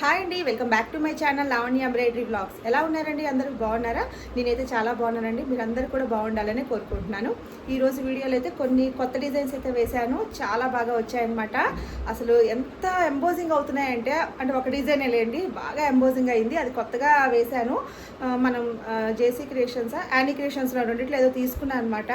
Hi అండి welcome back to my channel Lavanya embroidery blogs. ఎలా ఉన్నారండి? అందరూ బాగున్నారా? నేనైతే చాలా బాగున్నానండి. మీరు కూడా బాగుండాలని కోరుకుంటున్నాను. ఈరోజు వీడియోలో అయితే కొన్ని కొత్త డిజైన్స్ అయితే వేశాను. చాలా బాగా వచ్చాయన్నమాట. అసలు ఎంత ఎంబోజింగ్ అవుతున్నాయంటే అంటే ఒక డిజైన్ లేండి బాగా ఎంబోజింగ్ అయింది. అది కొత్తగా వేశాను. మనం జేసీ క్రియేషన్స్? యానీ క్రియేషన్స్లో రెండిట్లో ఏదో తీసుకున్నాను అనమాట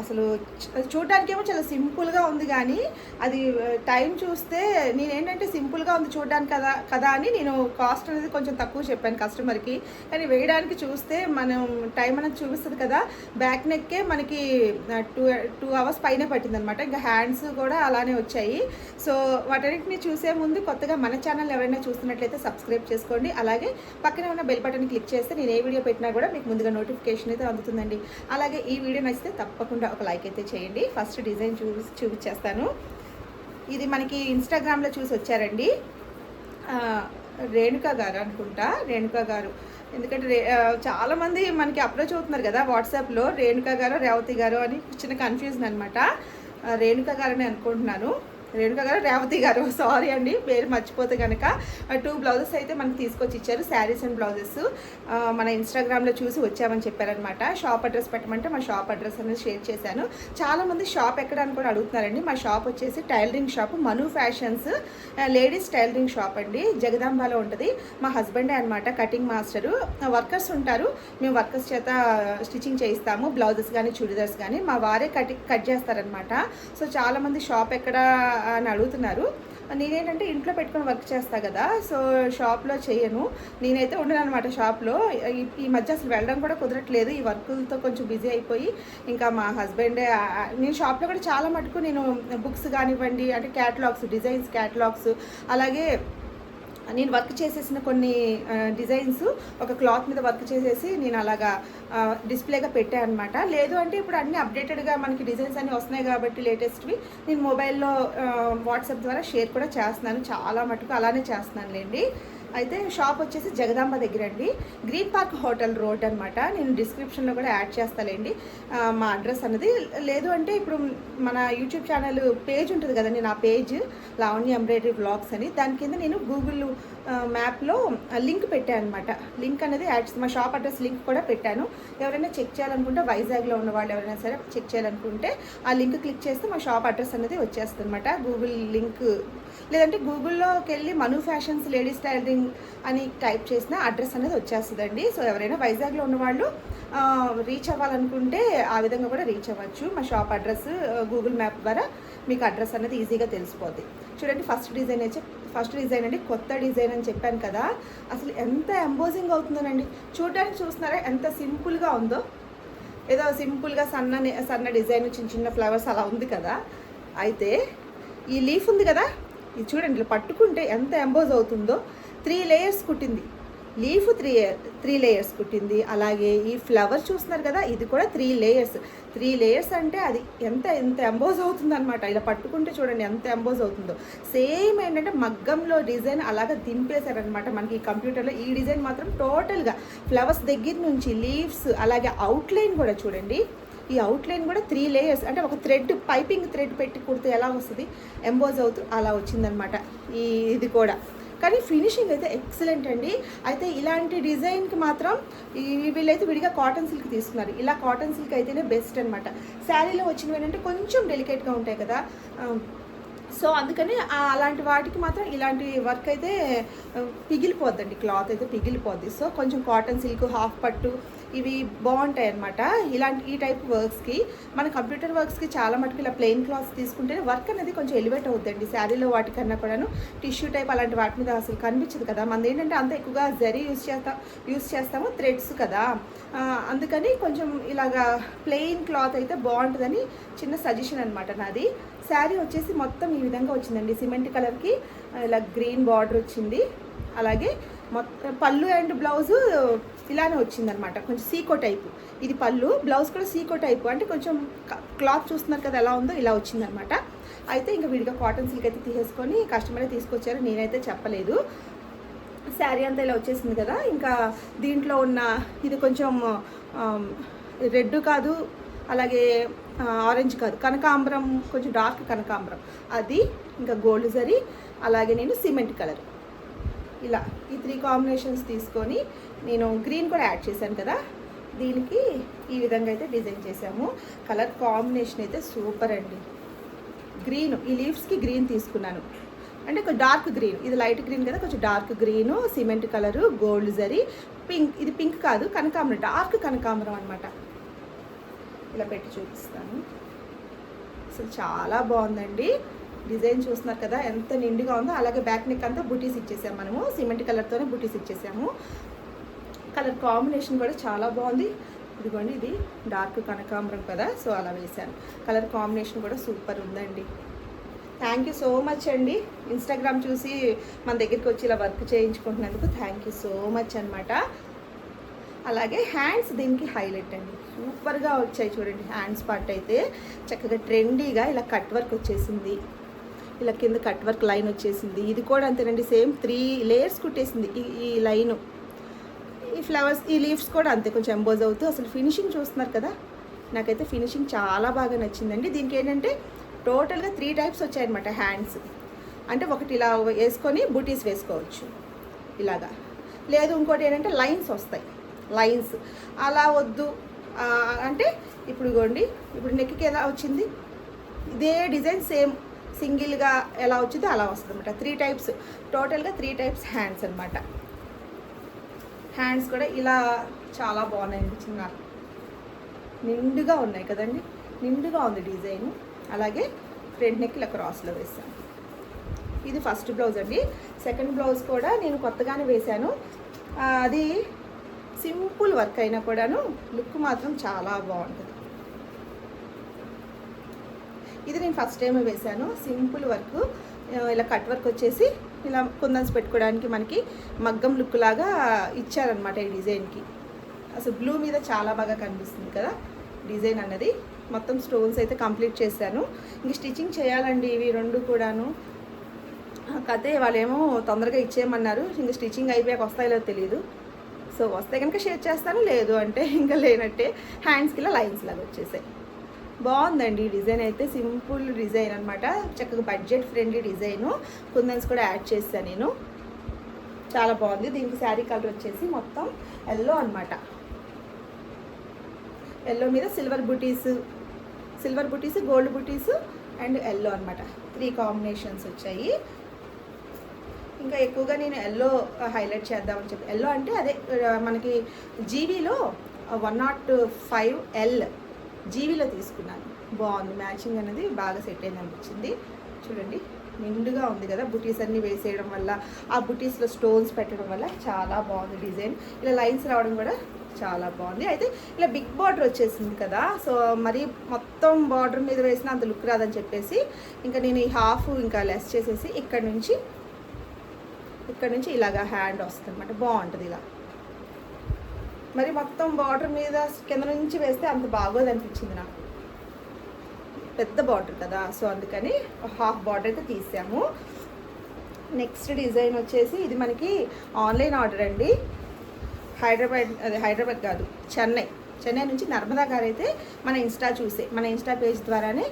అసలు చ- చూడడానికేమో చాలా సింపుల్గా ఉంది కానీ అది టైం చూస్తే నేనేంటంటే సింపుల్గా ఉంది చూడడానికి కదా కదా అని నేను కాస్ట్ అనేది కొంచెం తక్కువ చెప్పాను కస్టమర్కి. కానీ వేయడానికి చూస్తే మనం టైం అనేది చూపిస్తుంది కదా బ్యాక్ నెక్కే మనకి టూ టూ అవర్స్ పైన పట్టింది అనమాట ఇంకా హ్యాండ్స్ కూడా అలానే వచ్చాయి. సో వాటన్నిటిని చూసే ముందు కొత్తగా మన ఛానల్ ఎవరైనా చూస్తున్నట్లయితే సబ్స్క్రైబ్ చేసుకోండి. అలాగే పక్కనే ఉన్న బెల్ బటన్ క్లిక్ చేస్తే నేను ఏ వీడియో పెట్టినా కూడా మీకు ముందుగా నోటిఫికేషన్ అయితే అందుతుందండి. అలాగే ఈ వీడియో నచ్చితే తప్పకుండా ఒక లైక్ అయితే చేయండి. ఫస్ట్ డిజైన్ చూ చూపించేస్తాను ఇది మనకి ఇన్స్టాగ్రామ్లో చూసి వచ్చారండి. రేణుకా రేణుక గారు అనుకుంటా. రేణుక గారు. ఎందుకంటే రే చాలామంది మనకి అప్రోచ్ అవుతున్నారు కదా వాట్సాప్లో రేణుక గారు రేవతి గారు అని చిన్న కన్ఫ్యూజన్ అనమాట రేణుక గారని అనుకుంటున్నాను. రేణుక గారు రేవతి గారు. సారీ అండి పేరు మర్చిపోతే కనుక టూ బ్లౌజెస్ అయితే మనకి తీసుకొచ్చి ఇచ్చారు శారీస్ అండ్ బ్లౌజెస్ మన ఇన్స్టాగ్రామ్లో చూసి వచ్చామని చెప్పారనమాట షాప్ అడ్రస్ పెట్టమంటే మా షాప్ అడ్రస్ అనేది షేర్ చేశాను. చాలామంది షాప్ ఎక్కడ అని కూడా అడుగుతున్నారండి. మా షాప్ వచ్చేసి tailoring shop Manu fashions ladies tailoring shop అండి. జగదాంబాలో ఉంటుంది. మా హస్బెండే అనమాట కటింగ్ మాస్టరు వర్కర్స్ ఉంటారు. మేము వర్కర్స్ చేత స్టిచ్చింగ్ చేయిస్తాము బ్లౌజెస్ కానీ చుడిదార్స్ కానీ మా వారే కట్ కట్ చేస్తారనమాట సో చాలామంది షాప్ ఎక్కడ అని అడుగుతున్నారు. నేనేంటంటే ఇంట్లో పెట్టుకొని వర్క్ చేస్తా కదా సో షాప్లో చేయను. నేనైతే ఉండను అనమాట షాప్లో. ఈ- ఈ మధ్య అసలు వెళ్ళడం కూడా కుదరట్లేదు. ఈ వర్కులతో కొంచెం బిజీ అయిపోయి ఇంకా మా హస్బెండే నేను షాప్లో కూడా చాలా మటుకు నేను బుక్స్ కానివ్వండి అంటే క్యాటలాగ్స్ డిజైన్స్ క్యాటలాగ్స్ అలాగే నేను వర్క్ చేసేసిన కొన్ని డిజైన్స్ ఒక క్లాత్ మీద వర్క్ చేసేసి నేను అలాగా డిస్ప్లేగా పెట్టాను అనమాట లేదు అంటే ఇప్పుడు అన్ని అప్డేటెడ్గా మనకి డిజైన్స్ అన్నీ వస్తున్నాయి కాబట్టి లేటెస్ట్వి నేను మొబైల్లో వాట్సాప్ ద్వారా షేర్ కూడా చేస్తున్నాను. చాలా మటుకు అలానే చేస్తున్నాను లేండి. అయితే షాప్ వచ్చేసి జగదాంబ దగ్గర అండి. గ్రీన్ పార్క్ హోటల్ రోడ్ అనమాట నేను డిస్క్రిప్షన్లో కూడా యాడ్ చేస్తాలేండి మా అడ్రస్ అన్నది. లేదు అంటే ఇప్పుడు మన యూట్యూబ్ ఛానల్ పేజ్ ఉంటుంది కదండి నా పేజ్ లావణ్య ఎంబ్రాయిడరీ బ్లాగ్స్ అని. దాని కింద నేను గూగుల్ మ్యాప్లో లింక్ పెట్టాను అనమాట లింక్ అనేది యాడ్స్ మా షాప్ అడ్రస్ లింక్ కూడా పెట్టాను. ఎవరైనా చెక్ చేయాలనుకుంటే వైజాగ్లో ఉన్న వాళ్ళు ఎవరైనా సరే చెక్ చేయాలనుకుంటే ఆ లింక్ క్లిక్ చేస్తే మా షాప్ అడ్రస్ అనేది వచ్చేస్తుంది అనమాట గూగుల్ లింక్ లేదంటే గూగుల్లోకి వెళ్ళి మను ఫ్యాషన్స్ లేడీస్ టైలరింగ్ అని టైప్ చేసిన అడ్రస్ అనేది వచ్చేస్తుందండి. సో ఎవరైనా వైజాగ్లో ఉన్నవాళ్ళు రీచ్ అవ్వాలనుకుంటే ఆ విధంగా కూడా రీచ్ అవ్వచ్చు. మా షాప్ అడ్రస్ గూగుల్ మ్యాప్ ద్వారా మీకు అడ్రస్ అనేది ఈజీగా తెలిసిపోద్ది. చూడండి ఫస్ట్ డిజైన్ అయితే ఫస్ట్ డిజైన్ అండి కొత్త డిజైన్ అని చెప్పాను కదా. అసలు ఎంత ఎంబోజింగ్ అవుతుందోనండి. చూడడానికి చూస్తున్నారా ఎంత సింపుల్గా ఉందో. ఏదో సింపుల్గా సన్న సన్న డిజైన్ చిన్న చిన్న ఫ్లవర్స్ అలా ఉంది కదా. అయితే ఈ లీఫ్ ఉంది కదా. ఇది చూడండి ఇలా పట్టుకుంటే ఎంత ఎంబోజ్ అవుతుందో. త్రీ లేయర్స్ కుట్టింది. లీఫ్ త్రీ త్రీ లేయర్స్ కుట్టింది. అలాగే ఈ ఫ్లవర్ చూస్తున్నారు కదా ఇది కూడా త్రీ లేయర్స్. త్రీ లేయర్స్ అంటే అది ఎంత ఎంత ఎంబోజ్ అవుతుంది అనమాట ఇలా పట్టుకుంటే చూడండి ఎంత ఎంబోజ్ అవుతుందో. సేమ్ ఏంటంటే మగ్గంలో డిజైన్ అలాగా దింపేశారనమాట మనకి ఈ కంప్యూటర్లో. ఈ డిజైన్ మాత్రం టోటల్గా ఫ్లవర్స్ దగ్గర నుంచి లీవ్స్ అలాగే అవుట్లైన్ కూడా చూడండి. ఈ అవుట్లైన్ కూడా త్రీ లేయర్స్. అంటే ఒక థ్రెడ్ పైపింగ్ థ్రెడ్ పెట్టి కుడితే ఎలా వస్తుంది? ఎంబోజ్ అవుతూ అలా వచ్చిందనమాట ఈ ఇది కూడా. కానీ ఫినిషింగ్ అయితే ఎక్సలెంట్ అండి. అయితే ఇలాంటి డిజైన్కి మాత్రం వీళ్ళైతే విడిగా కాటన్ సిల్క్ తీసుకున్నారు. ఇలా కాటన్ సిల్క్ అయితేనే బెస్ట్ అనమాట శారీలో వచ్చినవి ఏంటంటే కొంచెం డెలికేట్గా ఉంటాయి కదా. సో అందుకని అలాంటి వాటికి మాత్రం ఇలాంటి వర్క్ అయితే పిగిలిపోద్దండి. క్లాత్ అయితే పిగిలిపోద్ది. సో కొంచెం కాటన్ సిల్క్ హాఫ్ పట్టు ఇవి బాగుంటాయి అనమాట ఇలాంటి ఈ టైప్ వర్క్స్కి మన కంప్యూటర్ వర్క్స్కి చాలా మటుకు ఇలా ప్లెయిన్ క్లాత్స్ తీసుకుంటే వర్క్ అనేది కొంచెం ఎలివేట్ అవుతుందండి శారీలో వాటికన్నా కూడాను టిష్యూ టైప్ అలాంటి వాటి మీద అసలు కనిపించదు కదా. మనది ఏంటంటే అంత ఎక్కువగా జరీ యూస్ చేస్తాం యూస్ చేస్తాము థ్రెడ్స్ కదా. అందుకని కొంచెం ఇలాగా ప్లెయిన్ క్లాత్ అయితే బాగుంటుందని చిన్న సజెషన్ అనమాట నాది. శారీ వచ్చేసి మొత్తం ఈ విధంగా వచ్చిందండి. సిమెంట్ కలర్కి ఇలా గ్రీన్ బార్డర్ వచ్చింది. అలాగే మొత్తం పళ్ళు అండ్ బ్లౌజు ఇలానే వచ్చిందనమాట. కొంచెం సీకో టైపు. ఇది పళ్ళు బ్లౌజ్ కూడా సీకో టైపు. అంటే కొంచెం క్లాత్ చూస్తున్నారు కదా ఎలా ఉందో ఇలా వచ్చిందనమాట. అయితే ఇంకా విడిగా కాటన్ సిల్క్ అయితే తీసేసుకొని కస్టమరే తీసుకొచ్చారు నేనైతే చెప్పలేదు. శారీ అంతా ఇలా వచ్చేసింది కదా ఇంకా దీంట్లో ఉన్న ఇది కొంచెం రెడ్ కాదు అలాగే ఆరెంజ్ కాదు. కనకాంబరం కొంచెం డార్క్ కనకాంబరం. అది ఇంకా గోల్డ్ జరీ అలాగే నేను సిమెంట్ కలర్ ఇలా ఈ త్రీ కాంబినేషన్స్ తీసుకొని నేను గ్రీన్ కూడా యాడ్ చేశాను కదా. దీనికి ఈ విధంగా అయితే డిజైన్ చేసాము కలర్ కాంబినేషన్ అయితే సూపర్ అండి. గ్రీన్ ఈ లీవ్స్కి గ్రీన్ తీసుకున్నాను. అంటే కొంచెం డార్క్ గ్రీన్ ఇది లైట్ గ్రీన్ కదా కొంచెం dark green cement colour gold zari. Pink ఇది పింక్ కాదు కనకాంబరం డార్క్ కనకాంబరం అనమాట ఇట్లా పెట్టి చూపిస్తాను. అసలు చాలా బాగుందండి. డిజైన్ చూస్తున్నారు కదా ఎంత నిండుగా ఉందో. అలాగే బ్యాక్ నెక్ అంతా బుటీస్ ఇచ్చేసాము మనము. సిమెంట్ కలర్తోనే బుటీస్ ఇచ్చేసాము. కలర్ కాంబినేషన్ కూడా చాలా బాగుంది. ఇదిగోండి ఇది డార్క్ కనకాంబరం కదా సో అలా వేశాను. కలర్ కాంబినేషన్ కూడా సూపర్ ఉందండి. థ్యాంక్ యూ సో మచ్ అండి. ఇన్స్టాగ్రామ్ చూసి మన దగ్గరికి వచ్చి ఇలా వర్క్ చేయించుకుంటున్నందుకు థ్యాంక్ యూ సో మచ్ అనమాట అలాగే హ్యాండ్స్ దీనికి హైలైట్ అండి. సూపర్గా వచ్చాయి చూడండి హ్యాండ్స్ పార్ట్ అయితే. చక్కగా ట్రెండీగా ఇలా కట్ వర్క్ వచ్చేసింది. ఇలా కింద కట్ వర్క్ లైన్ వచ్చేసింది. ఇది కూడా అంతేనండి సేమ్ త్రీ లేయర్స్ కుట్టేసింది ఈ ఈ లైను. ఈ ఫ్లవర్స్ ఈ లీవ్స్ కూడా అంతే కొంచెం ఎంబోజ్ అవుతూ అసలు ఫినిషింగ్ చూస్తున్నారు కదా. నాకైతే ఫినిషింగ్ చాలా బాగా నచ్చిందండి. దీనికి ఏంటంటే టోటల్గా త్రీ టైప్స్ వచ్చాయన్నమాట హ్యాండ్స్. అంటే ఒకటి ఇలా వేసుకొని బూటీస్ వేసుకోవచ్చు. ఇలాగా. లేదు ఇంకోటి ఏంటంటే లైన్స్ వస్తాయి. లైన్స్. అలా వద్దు. అంటే ఇప్పుడు ఇగోండి ఇప్పుడు నెక్కి ఎలా వచ్చింది? ఇదే డిజైన్ సేమ్ సింగిల్గా ఎలా వచ్చిందో అలా వస్తుంది అనమాట త్రీ టైప్స్ టోటల్గా త్రీ టైప్స్ హ్యాండ్స్ అనమాట హ్యాండ్స్ కూడా ఇలా చాలా బాగున్నాయి అనిపించింది నాకు. నిండుగా ఉన్నాయి కదండి? నిండుగా ఉంది డిజైన్. అలాగే ఫ్రంట్ నెక్ ఇలా క్రాస్లో వేసాను ఇది ఫస్ట్ బ్లౌజ్ అండి. సెకండ్ బ్లౌజ్ కూడా నేను కొత్తగానే వేశాను. అది సింపుల్ వర్క్ అయినా కూడాను లుక్ మాత్రం చాలా బాగుంటుంది. ఇది నేను ఫస్ట్ టైం వేశాను. Simple work. ఇలా కట్ వర్క్ వచ్చేసి ఇలా కుందన్స్ పెట్టుకోవడానికి మనకి మగ్గం లుక్ లాగా ఇచ్చారనమాట ఈ డిజైన్కి. అసలు బ్లూ మీద చాలా బాగా కనిపిస్తుంది కదా డిజైన్ అన్నది. మొత్తం స్టోన్స్ అయితే కంప్లీట్ చేశాను. ఇంక స్టిచ్చింగ్ చేయాలండి ఇవి రెండు కూడాను. కతే వాళ్ళేమో తొందరగా ఇచ్చేయమన్నారు. ఇంకా స్టిచ్చింగ్ అయిపోయాక వస్తాయో తెలియదు సో వస్తే కనుక షేర్ చేస్తాను లేదు అంటే ఇంకా లేనట్టే హ్యాండ్స్కి ఇలా లైన్స్ లాగా వచ్చేసాయి. బాగుందండి ఈ డిజైన్ అయితే సింపుల్ డిజైన్ అనమాట చక్కగా బడ్జెట్ ఫ్రెండ్లీ డిజైను. కుందన్స్ కూడా యాడ్ చేస్తాను నేను. చాలా బాగుంది. దీనికి శారీ కలర్ వచ్చేసి మొత్తం ఎల్లో అనమాట ఎల్లో మీద సిల్వర్ బుటీస్ సిల్వర్ బుటీస్ గోల్డ్ బుటీస్ అండ్ ఎల్లో అనమాట త్రీ కాంబినేషన్స్ వచ్చాయి. ఇంకా ఎక్కువగా నేను ఎల్లో హైలైట్ uh, చేద్దామని చెప్పి. ఎల్లో అంటే అదే uh, మనకి జీవీలో వన్ నాట్ ఫైవ్ ఎల్ జీవీలో తీసుకున్నాను. బాగుంది మ్యాచింగ్ అనేది బాగా సెట్ అయింది అనిపించింది చూడండి నిండుగా ఉంది కదా బుటీస్ అన్నీ వేసేయడం వల్ల ఆ బుటీస్లో స్టోన్స్ పెట్టడం వల్ల చాలా బాగుంది డిజైన్. ఇలా లైన్స్ రావడం కూడా చాలా బాగుంది. అయితే ఇలా బిగ్ బార్డర్ వచ్చేసింది కదా సో మరి మొత్తం బార్డర్ మీద వేసిన అంత లుక్ రాదని చెప్పేసి ఇంకా నేను ఈ హాఫ్ ఇంకా లెస్ చేసేసి ఇక్కడ నుంచి ఇక్కడ నుంచి ఇలాగా హ్యాండ్ వస్తుంది అనమాట బాగుంటుంది ఇలా. మరి మొత్తం బార్డర్ మీద కింద నుంచి వేస్తే అంత బాగోదు అనిపించింది నాకు. పెద్ద బార్డర్ కదా సో అందుకని హాఫ్ బార్డర్ అయితే తీసాము. నెక్స్ట్ డిజైన్ వచ్చేసి ఇది మనకి ఆన్లైన్ ఆర్డర్ అండి. హైదరాబాద్ అదే హైదరాబాద్ కాదు చెన్నై. చెన్నై నుంచి నర్మదా గారు అయితే మన ఇన్స్టా చూసే మన ఇన్స్టా పేజ్ ద్వారానే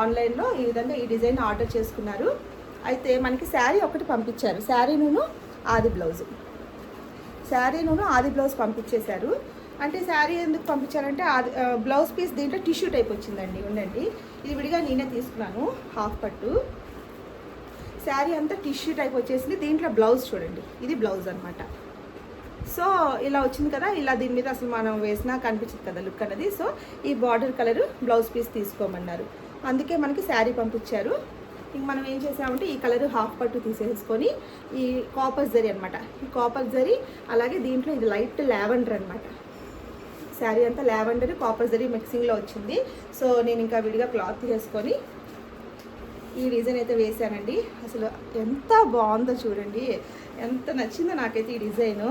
ఆన్లైన్లో ఈ విధంగా ఈ డిజైన్ ఆర్డర్ చేసుకున్నారు. అయితే మనకి శారీ ఒకటి పంపించారు. శారీ నూను ఆది బ్లౌజ్. శారీ నూను ఆది బ్లౌజ్ పంపించేశారు. అంటే శారీ ఎందుకు పంపించారంటే ఆది బ్లౌజ్ పీస్ దీంట్లో టిష్యూ టైప్ వచ్చిందండి. ఉండండి. ఇది విడిగా నేనే తీసుకున్నాను హాఫ్ పట్టు. శారీ అంతా టిష్యూ టైప్ వచ్చేసింది. దీంట్లో బ్లౌజ్ చూడండి. ఇది బ్లౌజ్ అనమాట సో ఇలా వచ్చింది కదా. ఇలా దీని మీద అసలు మనం వేసినా కనిపించదు కదా లుక్ అనేది సో ఈ బార్డర్ కలర్ బ్లౌజ్ పీస్ తీసుకోమన్నారు. అందుకే మనకి శారీ పంపించారు. ఇంక మనం ఏం చేసామంటే ఈ కలర్ హాఫ్ పట్టు తీసేసుకొని ఈ కాపర్ జరీ అనమాట ఈ కాపర్ జరీ అలాగే దీంట్లో ఇది లైట్ లావెండర్ అనమాట శారీ అంతా లావెండర్ కాపర్ జరీ మిక్సింగ్లో వచ్చింది. సో నేను ఇంకా విడిగా క్లాత్ తీసుకొని ఈ డిజైన్ అయితే వేసానండి అసలు ఎంత బాగుందో చూడండి. ఎంత నచ్చిందో నాకైతే ఈ డిజైను.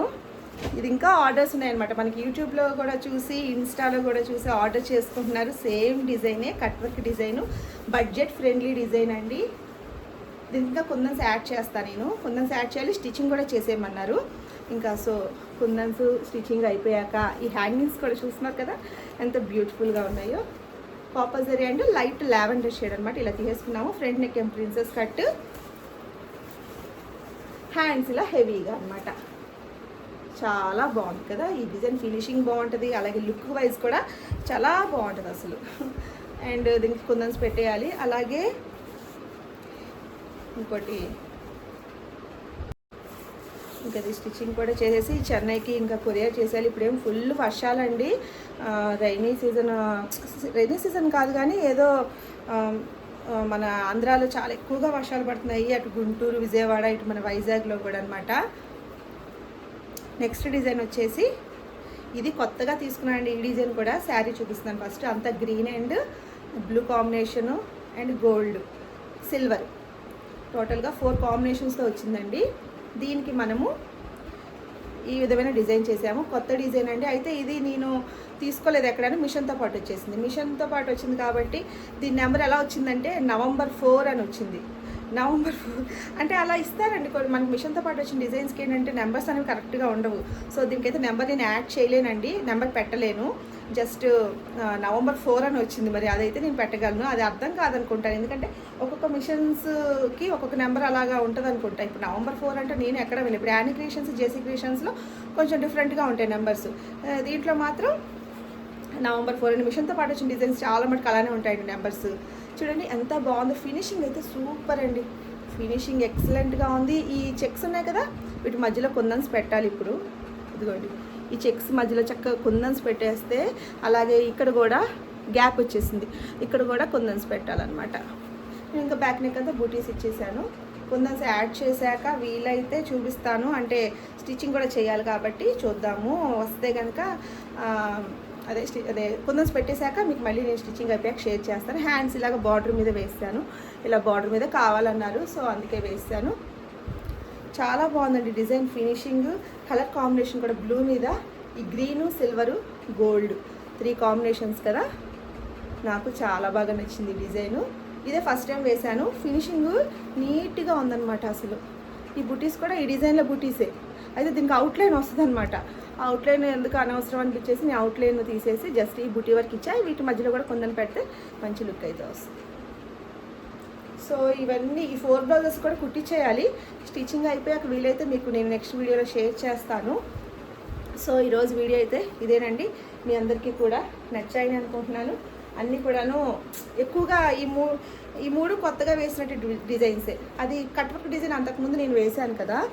ఇది ఇంకా ఆర్డర్స్ ఉన్నాయన్నమాట. మనకి యూట్యూబ్లో కూడా చూసి ఇన్స్టాలో కూడా చూసి ఆర్డర్ చేసుకుంటున్నారు. Same డిజైనే cut work design. Budget friendly design అండి. దీనికి ఇంకా కుందన్స్ యాడ్ చేస్తాను నేను. కుందన్స్ యాడ్ చేయాలి స్టిచ్చింగ్ కూడా చేసేయమన్నారు. ఇంకా సో కుందన్స్ స్టిచ్చింగ్ అయిపోయాక ఈ హ్యాంగింగ్స్ కూడా చూస్తున్నారు కదా ఎంత బ్యూటిఫుల్గా ఉన్నాయో. కాపర్జరీ అండ్ లైట్ లావెండర్ షేడ్ అనమాట ఇలా తీసేసుకున్నాము. ఫ్రంట్ నెక్ ఏం ప్రిన్సెస్ కట్. హ్యాండ్స్ ఇలా హెవీగా అనమాట చాలా బాగుంది కదా. ఈ డిజైన్ ఫినిషింగ్ బాగుంటుంది అలాగే లుక్ వైజ్ కూడా చాలా బాగుంటుంది అసలు. అండ్ దీనికి కుందన్స్ పెట్టేయాలి. అలాగే ఇంకోటి ఇంకా అది స్టిచ్చింగ్ కూడా చేసేసి చెన్నైకి ఇంకా కొరియర్ చేసేయాలి. ఇప్పుడేం ఫుల్ వర్షాలండి. రైనీ సీజన్ రైనీ సీజన్ కాదు కానీ ఏదో మన ఆంధ్రాలో చాలా ఎక్కువగా వర్షాలు పడుతున్నాయి. అటు గుంటూరు విజయవాడ ఇటు మన వైజాగ్లో కూడా అనమాట నెక్స్ట్ డిజైన్ వచ్చేసి ఇది కొత్తగా తీసుకున్నానండి. ఈ డిజైన్ కూడా శారీ చూపిస్తున్నాను ఫస్ట్. అంతా green and blue combination and gold silver. టోటల్గా ఫోర్ కాంబినేషన్స్తో వచ్చిందండి. దీనికి మనము ఈ విధమైన డిజైన్ చేసాము. కొత్త డిజైన్ అండి. అయితే ఇది నేను తీసుకోలేదు ఎక్కడైనా. మిషన్తో పాటు వచ్చేసింది. మిషన్తో పాటు వచ్చింది కాబట్టి దీని నెంబర్ ఎలా వచ్చిందంటే నవంబర్ ఫోర్ అని వచ్చింది. November four. అంటే అలా ఇస్తారండి మనకి మిషన్తో పాటు వచ్చిన డిజైన్స్కి ఏంటంటే నెంబర్స్ అనేవి కరెక్ట్గా ఉండవు. సో దీనికైతే నెంబర్ నేను యాడ్ చేయలేనండి. నెంబర్ పెట్టలేను. జస్ట్ నవంబర్ ఫోర్ అని వచ్చింది మరి. అదైతే నేను పెట్టగలను. అది అర్థం కాదనుకుంటాను. ఎందుకంటే ఒక్కొక్క మిషన్స్కి ఒక్కొక్క నెంబర్ అలాగా ఉంటుంది అనుకుంటా ఇప్పుడు నవంబర్ ఫోర్ అంటే నేను ఎక్కడ వెళ్ళి ఇప్పుడు యానీ క్రియేషన్స్ జేసీ క్రియేషన్స్లో కొంచెం డిఫరెంట్గా ఉంటాయి నెంబర్స్. దీంట్లో మాత్రం నవంబర్ ఫోర్ అని మిషన్తో పాటు వచ్చిన డిజైన్స్ చాలా మటుకు అలానే ఉంటాయండి నెంబర్స్. చూడండి ఎంత బాగుందో. ఫినిషింగ్ అయితే సూపర్ అండి. ఫినిషింగ్ ఎక్సలెంట్గా ఉంది. ఈ చెక్స్ ఉన్నాయి కదా వీటి మధ్యలో కొందన్స్ పెట్టాలి ఇప్పుడు. ఇదిగోండి. ఈ చెక్స్ మధ్యలో చక్కగా కుందన్స్ పెట్టేస్తే అలాగే ఇక్కడ కూడా గ్యాప్ వచ్చేసింది. ఇక్కడ కూడా కుందన్స్ పెట్టాలన్నమాట. నేను ఇంకా బ్యాక్ నెక్ అంతా బూటీస్ ఇచ్చేసాను. కుందన్స్ యాడ్ చేశాక వీలైతే చూపిస్తాను. అంటే స్టిచ్చింగ్ కూడా చేయాలి కాబట్టి చూద్దాము. వస్తే కనుక అదే స్టి అదే కుందన్స్ పెట్టేశాక మీకు మళ్ళీ నేను స్టిచ్చింగ్ అయిపోయాక షేర్ చేస్తాను. హ్యాండ్స్ ఇలాగ బార్డర్ మీద వేస్తాను. ఇలా బార్డర్ మీద కావాలన్నారు సో అందుకే వేస్తాను. చాలా బాగుందండి డిజైన్ ఫినిషింగ్ కలర్ కాంబినేషన్ కూడా బ్లూ మీద ఈ green silver gold three combinations కదా. నాకు చాలా బాగా నచ్చింది డిజైను. ఇదే ఫస్ట్ టైం వేశాను. ఫినిషింగ్ నీట్గా ఉందన్నమాట అసలు. ఈ బుటీస్ కూడా ఈ డిజైన్లో బుటీసే. అయితే దీనికి అవుట్లైన్ వస్తుంది అనమాట అవుట్లైన్ ఎందుకు అనవసరం అనిపించేసి నేను అవుట్లైన్ తీసేసి జస్ట్ ఈ బుటీ వరకు ఇచ్చా వీటి మధ్యలో కూడా కొందని పెడితే మంచి లుక్ అయితే వస్తుంది. సో ఇవన్నీ ఈ ఫోర్ బ్లౌజెస్ కూడా కుట్టించేయాలి స్టిచ్చింగ్ అయిపోయాక వీలైతే మీకు నేను నెక్స్ట్ వీడియోలో షేర్ చేస్తాను. సో ఈరోజు వీడియో అయితే ఇదేనండి. మీ అందరికీ కూడా నచ్చాయని అనుకుంటున్నాను. అన్నీ కూడాను ఎక్కువగా ఈ మూ ఈ మూడు కొత్తగా వేసినట్టు డి- డిజైన్సే. అది కట్వర్క్ డిజైన్ అంతకుముందు నేను వేశాను కదా.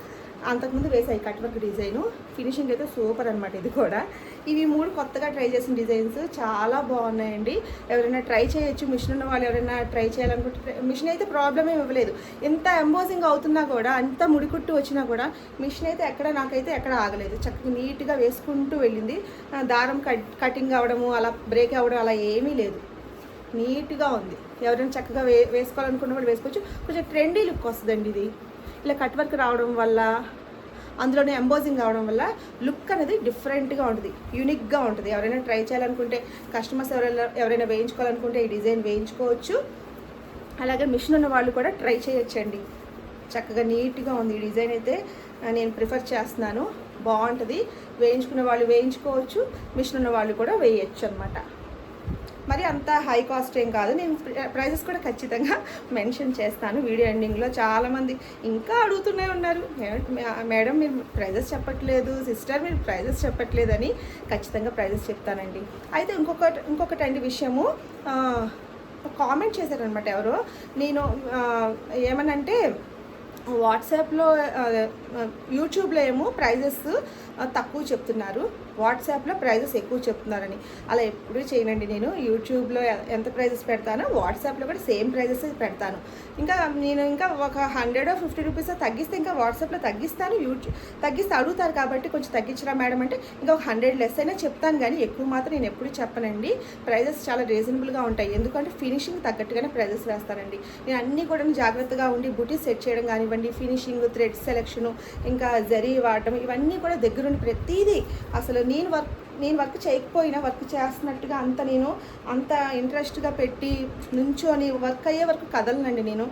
అంతకుముందు వేసాయి కట్ వర్క్ డిజైన్. ఫినిషింగ్ అయితే సూపర్ అనమాట ఇది కూడా. ఇవి మూడు కొత్తగా ట్రై చేసిన డిజైన్స్. చాలా బాగున్నాయండి. ఎవరైనా ట్రై చేయొచ్చు. మిషన్ ఉన్న వాళ్ళు ఎవరైనా ట్రై చేయాలనుకుంటే మిషన్ అయితే ప్రాబ్లమ్ ఏమి ఇవ్వలేదు. ఎంత ఎంబోజింగ్ అవుతున్నా కూడా అంత ముడికుట్టు వచ్చినా కూడా మిషన్ అయితే ఎక్కడ నాకైతే ఎక్కడ ఆగలేదు. చక్కగా నీట్గా వేసుకుంటూ వెళ్ళింది. దారం కట్ కటింగ్ అవ్వడము అలా బ్రేక్ అవ్వడం అలా ఏమీ లేదు. నీట్గా ఉంది. ఎవరైనా చక్కగా వే వేసుకోవాలనుకున్న వాళ్ళు వేసుకోవచ్చు. కొంచెం ట్రెండీ లుక్ వస్తుందండి ఇది. ఇలా కట్ వర్క్ రావడం వల్ల అందులోనే ఎంబోజింగ్ అవడం వల్ల లుక్ అనేది డిఫరెంట్గా ఉంటుంది యూనిక్గా ఉంటుంది. ఎవరైనా ట్రై చేయాలనుకుంటే కస్టమర్స్ ఎవరైనా ఎవరైనా వేయించుకోవాలనుకుంటే ఈ డిజైన్ వేయించుకోవచ్చు. అలాగే మిషన్ ఉన్న వాళ్ళు కూడా ట్రై చేయొచ్చండి. చక్కగా నీట్గా ఉంది ఈ డిజైన్ అయితే నేను ప్రిఫర్ చేస్తున్నాను. బాగుంటుంది. వేయించుకున్న వాళ్ళు వేయించుకోవచ్చు మిషన్ ఉన్న వాళ్ళు కూడా వేయచ్చు అనమాట మరి అంత హై కాస్ట్ ఏం కాదు. నేను ప్రైజెస్ కూడా ఖచ్చితంగా మెన్షన్ చేస్తాను. వీడియో ఎండింగ్లో చాలామంది ఇంకా అడుగుతూనే ఉన్నారు. మేడం మీరు ప్రైజెస్ చెప్పట్లేదు. సిస్టర్ మీరు ప్రైజెస్ చెప్పట్లేదని ఖచ్చితంగా ప్రైజెస్ చెప్తానండి. అయితే ఇంకొకటి ఇంకొకటి అండి విషయము. కామెంట్ చేశారనమాట ఎవరో. నేను ఏమనంటే వాట్సాప్లో యూట్యూబ్లో ఏమో ప్రైజెస్ తక్కువ చెప్తున్నారు. వాట్సాప్లో ప్రైజెస్ ఎక్కువ చెప్తున్నారని. అలా ఎప్పుడూ చేయనండి నేను. యూట్యూబ్లో ఎంత ప్రైజెస్ పెడతానో వాట్సాప్లో కూడా సేమ్ ప్రైజెస్ పెడతాను. ఇంకా నేను ఇంకా ఒక హండ్రెడ్ ఫిఫ్టీ రూపీస్ తగ్గిస్తే ఇంకా వాట్సాప్లో తగ్గిస్తాను యూట్యూబ్ తగ్గిస్తే అడుగుతారు కాబట్టి కొంచెం తగ్గించరా మేడం అంటే ఇంకా ఒక హండ్రెడ్ లెస్ అయినా చెప్తాను కానీ ఎక్కువ మాత్రం నేను ఎప్పుడు చెప్పనండి. ప్రైజెస్ చాలా రీజనబుల్గా ఉంటాయి. ఎందుకంటే ఫినిషింగ్ తగ్గట్టుగానే ప్రైజెస్ వేస్తానండి నేను అన్నీ కూడా జాగ్రత్తగా ఉండి బుటీ సెట్ చేయడం కానివ్వండి ఫినిషింగ్ థ్రెడ్ సెలెక్షను ఇంకా జరీ వాడటం ఇవన్నీ కూడా దగ్గరుండి ప్రతిదీ అసలు నేను వర్క్ నేను వర్క్ చేయకపోయినా వర్క్ చేస్తున్నట్టుగా అంత నేను అంత ఇంట్రెస్ట్గా పెట్టి నుంచొని వర్క్ అయ్యే వరకు కదలనండి నేను.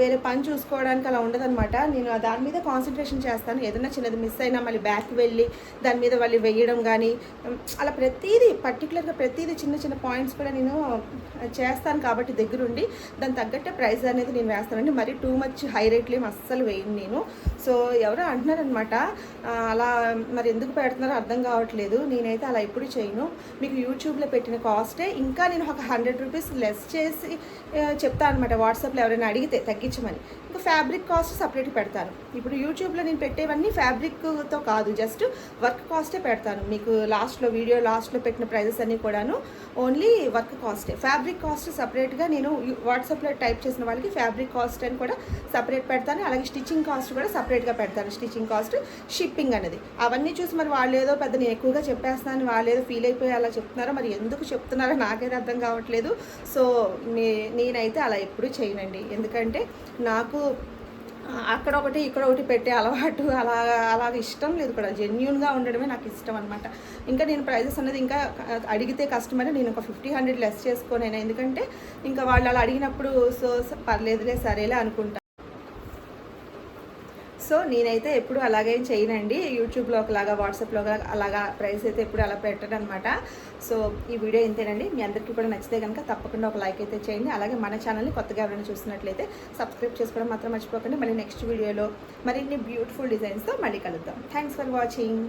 వేరే పని చూసుకోవడానికి అలా ఉండదనమాట నేను దాని మీద కాన్సన్ట్రేషన్ చేస్తాను. ఏదైనా చిన్నది మిస్ అయినా మళ్ళీ బ్యాక్ వెళ్ళి దాని మీద మళ్ళీ వేయడం కానీ అలా ప్రతిదీ పర్టికులర్గా ప్రతిదీ చిన్న చిన్న పాయింట్స్ కూడా నేను చేస్తాను కాబట్టి దగ్గరుండి దాని తగ్గట్టే ప్రైస్ అనేది నేను వేస్తానండి. మరి టూ మచ్ హై రేట్లు ఏమి అస్సలు వేయను నేను. సో ఎవరో అంటున్నారనమాట అలా మరి ఎందుకు పెడుతున్నారో అర్థం కావట్లేదు. నేనైతే అలా ఎప్పుడు చేయను. మీకు యూట్యూబ్లో పెట్టిన కాస్టే ఇంకా నేను ఒక హండ్రెడ్ రూపీస్ లెస్ చేసి చెప్తాను అనమాట వాట్సాప్లో ఎవరైనా అడిగితే తగ్గించమని. ఫ్యాబ్రిక్ కాస్ట్ సపరేట్ పెడతాను ఇప్పుడు యూట్యూబ్లో నేను పెట్టేవన్నీ ఫ్యాబ్రిక్తో కాదు జస్ట్ వర్క్ కాస్టే పెడతాను. మీకు లాస్ట్లో వీడియో లాస్ట్లో పెట్టిన ప్రైజెస్ అన్నీ కూడాను ఓన్లీ వర్క్ కాస్టే ఫ్యాబ్రిక్ కాస్ట్ సపరేట్గా నేను వాట్సాప్లో టైప్ చేసిన వాళ్ళకి ఫ్యాబ్రిక్ కాస్ట్ అని కూడా సపరేట్ పెడతాను. అలాగే స్టిచ్చింగ్ కాస్ట్ కూడా సపరేట్గా పెడతాను. స్టిచ్చింగ్ కాస్ట్ షిప్పింగ్ అనేది. అవన్నీ చూసి మరి వాళ్ళు ఏదో పెద్ద నేను ఎక్కువగా చెప్పేస్తున్నాను వాళ్ళు ఏదో ఫీల్ అయిపోయి అలా చెప్తున్నారో మరి ఎందుకు చెప్తున్నారో నాకైతే అర్థం కావట్లేదు. సో నే- నేనైతే అలా ఎప్పుడూ చేయనండి. ఎందుకంటే నాకు అక్కడ ఒకటి ఇక్కడ ఒకటి పెట్టే అలవాటు అలా అలాగ ఇష్టం లేదు కూడా. జెన్యున్గా ఉండడమే నాకు ఇష్టం అనమాట ఇంకా నేను ప్రైజెస్ అనేది ఇంకా అడిగితే కస్టమర్ నేను ఒక ఫిఫ్టీ హండ్రెడ్ లెస్ చేసుకోనైనా? ఎందుకంటే ఇంకా వాళ్ళు అలా అడిగినప్పుడు సో పర్లేదులే సరేలే అనుకుంటాను సో నేనైతే ఎప్పుడు అలాగే చేయనండి. యూట్యూబ్లో ఒకలాగా వాట్సాప్లో అలాగా ప్రైస్ అయితే ఎప్పుడు అలా పెట్టడం అనమాట సో ఈ వీడియో ఇంతేనండి. మీ అందరికీ కూడా నచ్చితే కనుక తప్పకుండా ఒక లైక్ అయితే చేయండి. అలాగే మన ఛానల్ని కొత్తగా ఎవరైనా చూసినట్లయితే సబ్స్క్రైబ్ చేసుకోవడం మాత్రం మర్చిపోకండి. మళ్ళీ నెక్స్ట్ వీడియోలో మరిన్ని బ్యూటిఫుల్ డిజైన్స్తో మళ్ళీ కలుద్దాం. Thanks for watching